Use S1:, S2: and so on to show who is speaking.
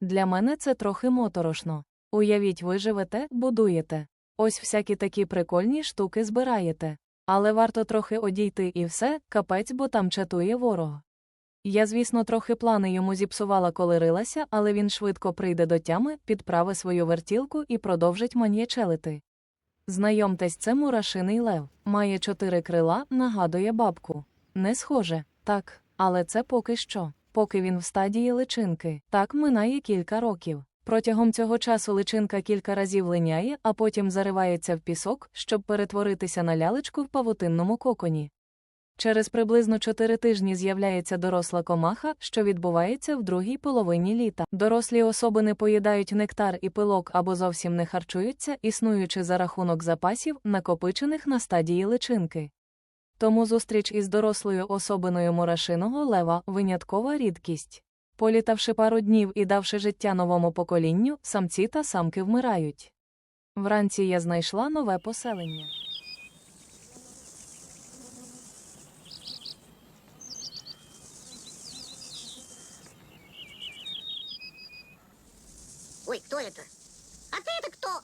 S1: Для мене це трохи моторошно. Уявіть, ви живете, будуєте. Ось всякі такі прикольні штуки збираєте. Але варто трохи одійти і все, капець, бо там чатує ворог. Я, звісно, трохи плани йому зіпсувала, коли рилася, але він швидко прийде до тями, підправи свою вертілку і продовжить маньячелити. Знайомтесь, це мурашиний лев. Має чотири крила, нагадує бабку. Не схоже, так, але це поки що. Поки він в стадії личинки. Так минає кілька років. Протягом цього часу личинка кілька разів линяє, а потім заривається в пісок, щоб перетворитися на лялечку в павутинному коконі. Через приблизно 4 тижні з'являється доросла комаха, що відбувається в другій половині літа. Дорослі особини поїдають нектар і пилок або зовсім не харчуються, існуючи за рахунок запасів, накопичених на стадії личинки. Тому зустріч із дорослою особиною мурашиного лева виняткова рідкість. Політавши пару днів і давши життя новому поколінню, самці та самки вмирають. Вранці я знайшла нове поселення.
S2: Ой, кто это? А ты это кто?